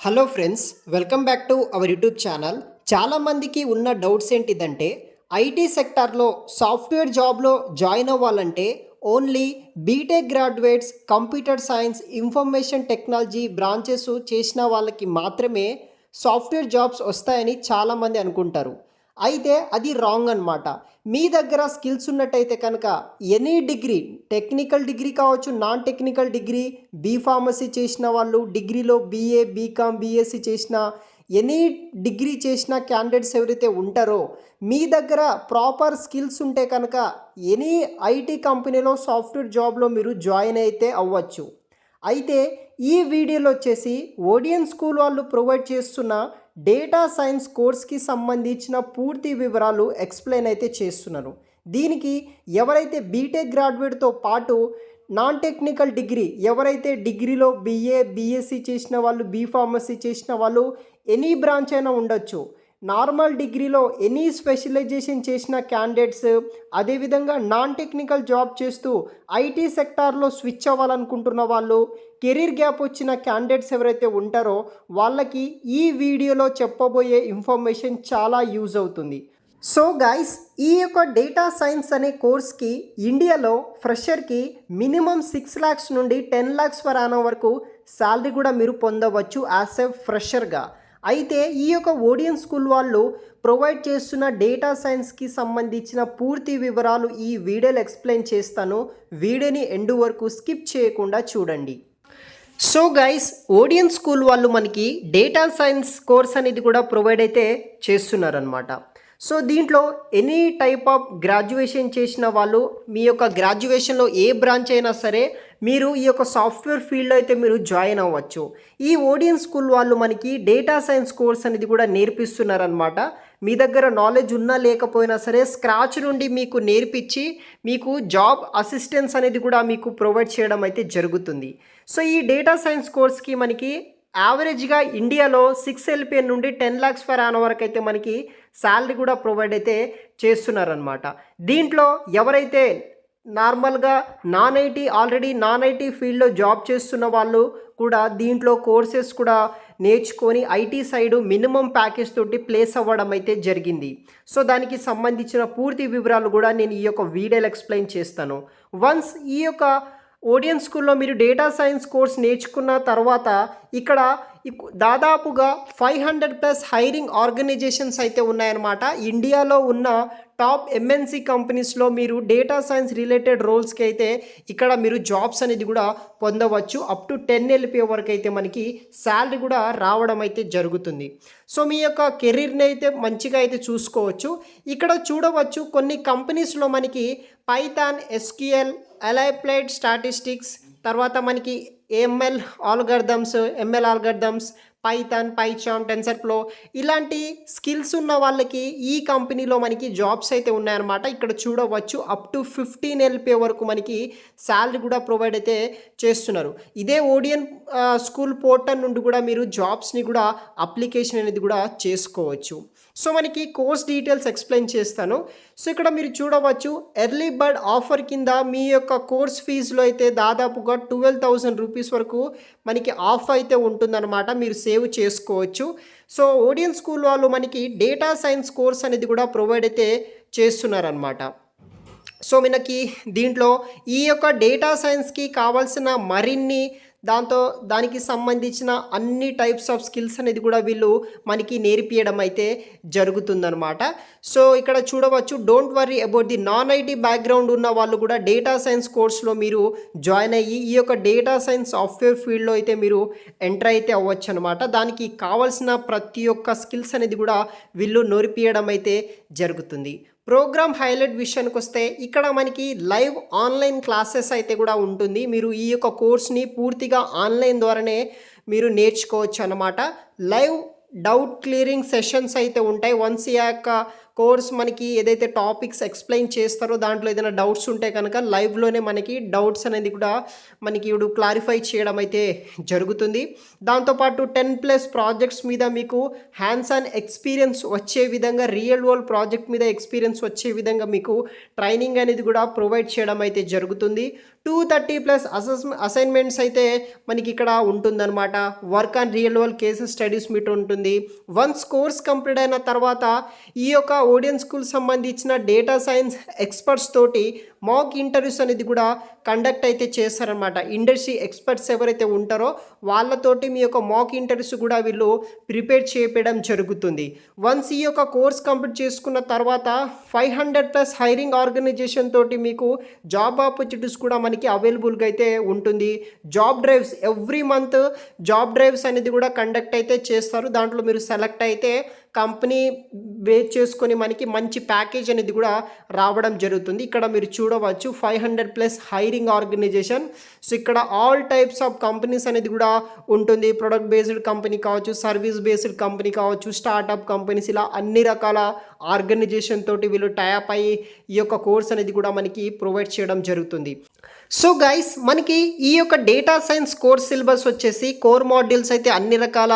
Hello friends welcome back to our YouTube channel చాలామందికి ఉన్న doubts ఏంటిదంటే ఐటీ సెక్టార్లో సాఫ్ట్వేర్ జాబ్లో జాయిన్ అవ్వాలంటే only BTech graduates computer science information technology branches చేసిన వాళ్ళకి మాత్రమే సాఫ్ట్వేర్ జాబ్స్ వస్తాయని చాలామంది అనుకుంటారు. అయితే అది రాంగ్ అనమాట మీ దగ్గర స్కిల్స్ ఉన్నట్టయితే కనుక ఎనీ డిగ్రీ టెక్నికల్ డిగ్రీ కావచ్చు non technical degree B pharmacy చేసిన వాళ్ళు డిగ్రీలో బీఏ బీకామ్ బీఎస్సీ చేసిన ఎనీ డిగ్రీ చేసిన క్యాండిడేట్స్ ఎవరైతే ఉంటారో మీ దగ్గర ప్రాపర్ స్కిల్స్ ఉంటే కనుక ఎనీ ఐటీ కంపెనీలో సాఫ్ట్వేర్ జాబ్లో మీరు జాయిన్ అయితే అవ్వచ్చు. అయితే ఈ వీడియోలో వచ్చేసి ఓడియన్ స్కూల్ వాళ్ళు ప్రొవైడ్ చేస్తున్న డేటా సైన్స్ కోర్స్కి సంబంధించిన పూర్తి వివరాలు ఎక్స్ప్లెయిన్ అయితే చేస్తున్నారు. దీనికి ఎవరైతే బీటెక్ గ్రాడ్యుయేట్తో పాటు నాన్ టెక్నికల్ డిగ్రీ ఎవరైతే డిగ్రీలో బీఏ బీఎస్సీ చేసిన వాళ్ళు బీ ఫార్మసీ చేసిన వాళ్ళు ఎనీ బ్రాంచ్ అయినా ఉండొచ్చు. నార్మల్ డిగ్రీలో ఎనీ స్పెషలైజేషన్ చేసిన క్యాండిడేట్స్ అదేవిధంగా నాన్ టెక్నికల్ జాబ్ చేస్తూ ఐటీ సెక్టార్లో స్విచ్ అవ్వాలనుకుంటున్న వాళ్ళు కెరీర్ గ్యాప్ వచ్చిన క్యాండిడేట్స్ ఎవరైతే ఉంటారో వాళ్ళకి ఈ వీడియోలో చెప్పబోయే ఇన్ఫర్మేషన్ చాలా యూజ్ అవుతుంది. సో గైస్ ఈ యొక్క డేటా సైన్స్ అనే కోర్స్కి ఇండియాలో ఫ్రెషర్కి మినిమం సిక్స్ ల్యాక్స్ నుండి టెన్ ల్యాక్స్ వర్ వరకు శాలరీ కూడా మీరు పొందవచ్చు యాజ్ ఎ ఫ్రెషర్గా. అయితే ఈ యొక్క ఓడియన్ స్కూల్ వాళ్ళు ప్రొవైడ్ చేస్తున్న డేటా సైన్స్కి సంబంధించిన పూర్తి వివరాలు ఈ వీడియోలో ఎక్స్ప్లెయిన్ చేస్తాను. వీడియోని ఎండు వరకు స్కిప్ చేయకుండా చూడండి. సో గైస్ ఓడియన్ స్కూల్ వాళ్ళు మనకి డేటా సైన్స్ కోర్స్ అనేది కూడా ప్రొవైడ్ అయితే చేస్తున్నారనమాట సో దీంట్లో ఎనీ టైప్ ఆఫ్ గ్రాడ్యుయేషన్ చేసిన వాళ్ళు మీ యొక్క గ్రాడ్యుయేషన్లో ఏ బ్రాంచ్ అయినా సరే మీరు ఈ యొక్క సాఫ్ట్వేర్ ఫీల్డ్లో అయితే మీరు జాయిన్ అవ్వచ్చు. ఈ ఓడియన్ స్కూల్ వాళ్ళు మనకి డేటా సైన్స్ కోర్స్ అనేది కూడా నేర్పిస్తున్నారనమాట మీ దగ్గర నాలెడ్జ్ ఉన్నా లేకపోయినా సరే స్క్రాచ్ నుండి మీకు నేర్పించి మీకు జాబ్ అసిస్టెన్స్ అనేది కూడా మీకు ప్రొవైడ్ చేయడం అయితే జరుగుతుంది. సో ఈ డేటా సైన్స్ కోర్స్కి మనకి యావరేజ్గా ఇండియాలో సిక్స్ ఎల్పిఎన్ నుండి టెన్ ల్యాక్స్ ఫర్ ఆన్ వరకు అయితే మనకి శాలరీ కూడా ప్రొవైడ్ అయితే చేస్తున్నారనమాట దీంట్లో ఎవరైతే నార్మల్గా non IT already non IT ఫీల్డ్లో జాబ్ చేస్తున్న వాళ్ళు కూడా దీంట్లో కోర్సెస్ కూడా నేర్చుకొని ఐటీ సైడ్ మినిమం ప్యాకేజ్ తోటి ప్లేస్ అవ్వడం అయితే జరిగింది. సో దానికి సంబంధించిన పూర్తి వివరాలు కూడా నేను ఈ యొక్క వీడియోలో ఎక్స్ప్లెయిన్ చేస్తాను. వన్స్ ఈ యొక్క ఓడియన్ స్కూల్లో మీరు డేటా సైన్స్ కోర్స్ నేర్చుకున్న తర్వాత ఇక్కడ దాదాపుగా five hundred plus hiring organizations అయితే ఉన్నాయన్నమాట. ఇండియాలో ఉన్న టాప్ ఎంఎన్సి కంపెనీస్లో మీరు డేటా సైన్స్ రిలేటెడ్ రోల్స్కి అయితే ఇక్కడ మీరు జాబ్స్ అనేది కూడా పొందవచ్చు. అప్ టు టెన్ ఎల్పీ వరకు అయితే మనకి శాలరీ కూడా రావడం అయితే జరుగుతుంది. సో మీ యొక్క కెరీర్ని అయితే మంచిగా అయితే చూసుకోవచ్చు. ఇక్కడ చూడవచ్చు కొన్ని కంపెనీస్లో మనకి పైథాన్ ఎస్క్యూఎల్ అలైప్లైడ్ స్టాటిస్టిక్స్ తర్వాత మనకి ML algorithms ML algorithms Python PyCharm TensorFlow ఇలాంటి స్కిల్స్ ఉన్న వాళ్ళకి ఈ కంపెనీలో మనకి జాబ్స్ అయితే ఉన్నాయన్నమాట. ఇక్కడ చూడవచ్చు అప్ టు ఫిఫ్టీన్ ఎల్పే వరకు మనకి శాలరీ కూడా ప్రొవైడ్ అయితే చేస్తున్నారు. ఇదే ఓడియన్ స్కూల్ పోర్టల్ నుండి కూడా మీరు జాబ్స్ని కూడా అప్లికేషన్ అనేది కూడా చేసుకోవచ్చు. సో మనకి కోర్స్ డీటెయిల్స్ ఎక్స్ప్లెయిన్ చేస్తాను. సో ఇక్కడ మీరు చూడవచ్చు ఎర్లీ బర్డ్ ఆఫర్ కింద మీ యొక్క కోర్స్ ఫీజులో అయితే దాదాపుగా ట్వెల్వ్ థౌసండ్ రూపీస్ వరకు మనకి ఆఫ్ అయితే ఉంటుందన్నమాట. మీరు సేవ్ చేసుకోవచ్చు. సో ఓడియన్ స్కూల్ వాళ్ళు మనకి డేటా సైన్స్ కోర్స్ అనేది కూడా ప్రొవైడ్ అయితే చేస్తున్నారనమాట సో మనకి దీంట్లో ఈ యొక్క డేటా సైన్స్కి కావాల్సిన మరిన్ని దాంతో దానికి సంబంధించిన అన్ని టైప్స్ ఆఫ్ స్కిల్స్ అనేది కూడా వీళ్ళు మనకి నేర్పియడం అయితే జరుగుతుందనమాట సో ఇక్కడ చూడవచ్చు don't worry about the non IT background ఉన్న వాళ్ళు కూడా డేటా సైన్స్ కోర్స్లో మీరు జాయిన్ అయ్యి ఈ యొక్క డేటా సైన్స్ సాఫ్ట్వేర్ ఫీల్డ్లో అయితే మీరు ఎంటర్ అయితే అవ్వచ్చు అనమాట దానికి కావాల్సిన ప్రతి ఒక్క స్కిల్స్ అనేది కూడా వీళ్ళు నోరిపియడం అయితే జరుగుతుంది. ప్రోగ్రామ్ హైలైట్ విషయానికి వస్తే ఇక్కడ మనకి లైవ్ ఆన్లైన్ క్లాసెస్ అయితే కూడా ఉంటుంది. మీరు ఈ యొక్క కోర్స్ని పూర్తిగా ఆన్లైన్ ద్వారానే మీరు నేర్చుకోవచ్చు అనమాట లైవ్ డౌట్ క్లియరింగ్ సెషన్స్ అయితే ఉంటాయి. వన్స్ ఈ యొక్క కోర్స్ మనకి ఏదైతే టాపిక్స్ ఎక్స్ప్లెయిన్ చేస్తారో దాంట్లో ఏదైనా డౌట్స్ ఉంటే కనుక లైవ్లోనే మనకి డౌట్స్ అనేది కూడా మనకి ఇప్పుడు క్లారిఫై చేయడం అయితే జరుగుతుంది. దాంతోపాటు టెన్ ప్లస్ ప్రాజెక్ట్స్ మీద మీకు హ్యాండ్స్ ఆన్ ఎక్స్పీరియన్స్ వచ్చే విధంగా రియల్ వరల్డ్ ప్రాజెక్ట్ మీద ఎక్స్పీరియన్స్ వచ్చే విధంగా మీకు ట్రైనింగ్ అనేది కూడా ప్రొవైడ్ చేయడం అయితే జరుగుతుంది. Two thirty plus assess assignments అయితే మనకి ఇక్కడ ఉంటుందన్నమాట. Work on real world cases studies meet ఉంటుంది. వన్స్ కోర్స్ కంప్లీట్ అయిన తర్వాత ఈ యొక్క ఓడియన్ స్కూల్ సంబంధించిన డేటా సైన్స్ ఎక్స్పర్ట్స్ తోటి మాక్ ఇంటర్వ్యూస్ అనేది కూడా కండక్ట్ అయితే చేస్తారనమాట ఇండస్ట్రీ ఎక్స్పర్ట్స్ ఎవరైతే ఉంటారో వాళ్ళతోటి మీ యొక్క మాక్ ఇంటర్వ్యూస్ కూడా వీళ్ళు ప్రిపేర్ చేయడం జరుగుతుంది. వన్స్ ఈ యొక్క కోర్స్ కంప్లీట్ చేసుకున్న తర్వాత five hundred plus hiring organization తోటి మీకు జాబ్ ఆపర్చునిటీస్ కూడా మనకి అవైలబుల్గా అయితే ఉంటుంది. Job drives every month job drives అనేది కూడా కండక్ట్ అయితే చేస్తారు. దాంట్లో మీరు సెలెక్ట్ అయితే కంపెనీ బేస్ చేసుకొని మనకి మంచి ప్యాకేజ్ అనేది కూడా రావడం జరుగుతుంది. ఇక్కడ మీరు చూడవచ్చు five hundred plus hiring organization. So ఇక్కడ ఆల్ టైప్స్ ఆఫ్ కంపెనీస్ అనేది కూడా ఉంటుంది. ప్రొడక్ట్ బేస్డ్ కంపెనీ కావచ్చు సర్వీస్ బేస్డ్ కంపెనీ కావచ్చు స్టార్టప్ కంపెనీస్ ఇలా అన్ని రకాల ఆర్గనైజేషన్ తోటి వీళ్ళు టైప్ అయ్యి ఈ యొక్క కోర్స్ అనేది కూడా మనకి ప్రొవైడ్ చేయడం జరుగుతుంది. సో గైస్ మనకి ఈ యొక్క డేటా సైన్స్ కోర్స్ సిలబస్ వచ్చేసి కోర్ మాడ్యూల్స్ అయితే అన్ని రకాల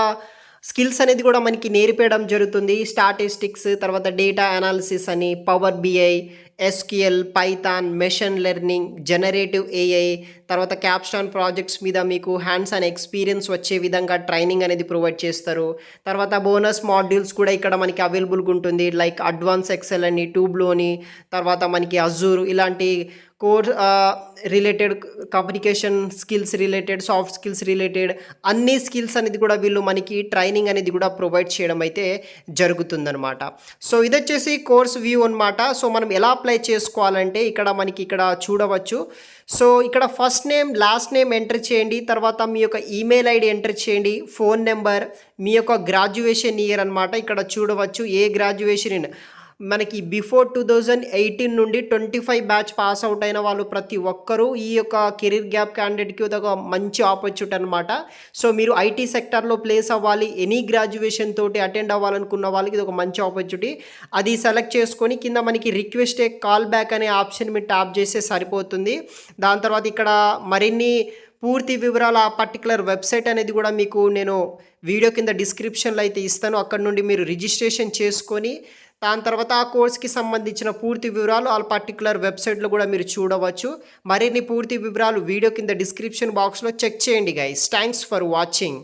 స్కిల్స్ అనేది కూడా మనకి నేర్పేయడం జరుగుతుంది. స్టాటిస్టిక్స్ తర్వాత డేటా అనాలిసిస్ అని power BI SQL Python machine learning generative AI తర్వాత క్యాప్స్టాన్ ప్రాజెక్ట్స్ మీద మీకు హ్యాండ్స్ అండ్ ఎక్స్పీరియన్స్ వచ్చే విధంగా ట్రైనింగ్ అనేది ప్రొవైడ్ చేస్తారు. తర్వాత బోనస్ మాడ్యూల్స్ కూడా ఇక్కడ మనకి అవైలబుల్గా ఉంటుంది. లైక్ అడ్వాన్స్ ఎక్సెల్ అని ట్యూబ్లో అని తర్వాత మనకి అజూర్ ఇలాంటి core related communication skills related soft skills related అన్ని స్కిల్స్ అనేది కూడా వీళ్ళు మనకి ట్రైనింగ్ అనేది కూడా ప్రొవైడ్ చేయడం అయితే జరుగుతుందనమాట సో ఇది వచ్చేసి కోర్స్ వ్యూ అనమాట సో మనం ఎలా అప్లై చేసుకోవాలంటే ఇక్కడ మనకి ఇక్కడ చూడవచ్చు. సో ఇక్కడ first name last name enter చేయండి. తర్వాత మీ యొక్క ఈమెయిల్ ఐడి ఎంటర్ చేయండి. ఫోన్ నెంబర్ మీ యొక్క గ్రాడ్యుయేషన్ ఇయర్ అనమాట ఇక్కడ చూడవచ్చు ఏ గ్రాడ్యుయేషన్ మనకి బిఫోర్ టూ థౌజండ్ ఎయిటీన్ నుండి twenty five batch pass out అయిన వాళ్ళు ప్రతి ఒక్కరూ ఈ యొక్క కెరీర్ గ్యాప్ క్యాండిడేట్కి ఒక మంచి ఆపర్చునిటీ అనమాట సో మీరు ఐటీ సెక్టర్లో ప్లేస్ అవ్వాలి ఎనీ గ్రాడ్యుయేషన్ తోటి అటెండ్ అవ్వాలనుకున్న వాళ్ళకి ఇది ఒక మంచి ఆపర్చునిటీ అది సెలెక్ట్ చేసుకొని కింద మనకి రిక్వెస్ట్ ఏ కాల్ బ్యాక్ అనే ఆప్షన్ మీరు ట్యాప్ చేస్తే సరిపోతుంది. దాని తర్వాత ఇక్కడ మరిన్ని పూర్తి వివరాలు ఆ పర్టికులర్ వెబ్సైట్ అనేది కూడా మీకు నేను వీడియో కింద డిస్క్రిప్షన్లో అయితే ఇస్తాను. అక్కడ నుండి మీరు రిజిస్ట్రేషన్ చేసుకొని దాని తర్వాత ఆ కోర్స్కి సంబంధించిన పూర్తి వివరాలు ఆ పర్టికులర్ వెబ్సైట్లో కూడా మీరు చూడవచ్చు. మరిన్ని పూర్తి వివరాలు వీడియో కింద డిస్క్రిప్షన్ బాక్స్లో చెక్ చేయండి గైస్ థ్యాంక్స్ ఫర్ వాచింగ్